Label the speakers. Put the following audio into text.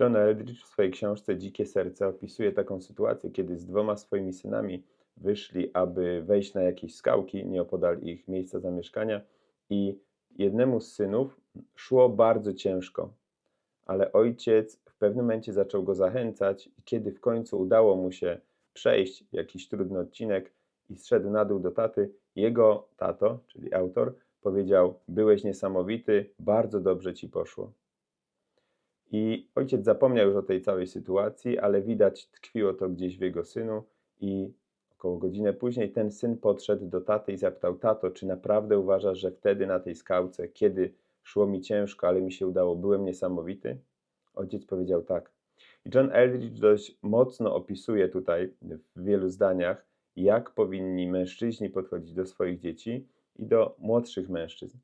Speaker 1: John Eldridge w swojej książce Dzikie Serce opisuje taką sytuację, kiedy z dwoma swoimi synami wyszli, aby wejść na jakieś skałki nieopodal ich miejsca zamieszkania i jednemu z synów szło bardzo ciężko, ale ojciec w pewnym momencie zaczął go zachęcać i kiedy w końcu udało mu się przejść jakiś trudny odcinek i zszedł na dół do taty, jego tato, czyli autor, powiedział: Byłeś niesamowity, bardzo dobrze ci poszło. I ojciec zapomniał już o tej całej sytuacji, ale widać tkwiło to gdzieś w jego synu i około godzinę później ten syn podszedł do taty i zapytał: Tato, czy naprawdę uważasz, że wtedy na tej skałce, kiedy szło mi ciężko, ale mi się udało, byłem niesamowity? Ojciec powiedział tak. I John Eldridge dość mocno opisuje tutaj w wielu zdaniach, jak powinni mężczyźni podchodzić do swoich dzieci i do młodszych mężczyzn.